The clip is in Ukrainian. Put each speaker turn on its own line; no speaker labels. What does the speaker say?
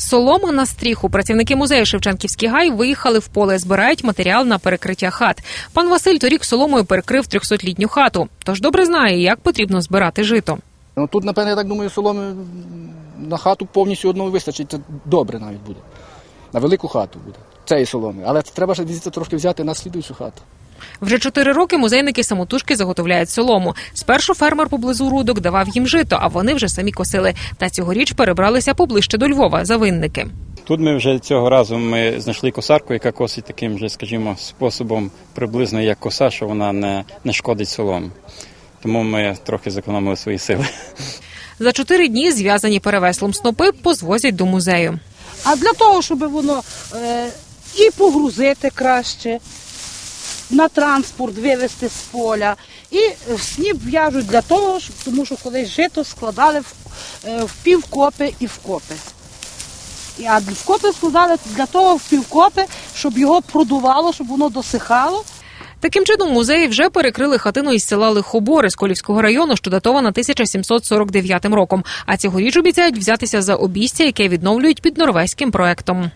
Солома на стріху. Працівники музею Шевченківський гай виїхали в поле, збирають матеріал на перекриття хат. Пан Василь торік соломою перекрив 300-літню хату, тож добре знає, як потрібно збирати жито.
Ну тут, напевно, я так думаю, соломи на хату повністю одного вистачить. Це добре навіть буде. На велику хату буде. Цієї соломи. Але треба ще трошки взяти на слідуючу хату.
Вже чотири роки музейники самотужки заготовляють солому. Спершу фермер поблизу рудок давав їм жито, а вони вже самі косили. Та цьогоріч перебралися поближче до Львова за винники.
Тут ми вже цього разу ми знайшли косарку, яка косить таким же, скажімо, способом приблизно як коса, що вона не, не шкодить солому. Тому ми трохи зекономили свої сили.
За чотири дні зв'язані перевеслом снопи позвозять до музею.
А для того, щоб воно е, і погрузити краще, на транспорт вивезти з поля. І сніп в'яжуть для того, щоб, тому що колись жито складали в, е, в півкопи і в копи. А в копи складали для того в півкопи, щоб його продувало, щоб воно досихало.
Таким чином, музеї вже перекрили хатину із села Лихобори з Колівського району, що датована 1749 роком. А цьогоріч обіцяють взятися за обійстя, яке відновлюють під норвезьким проектом.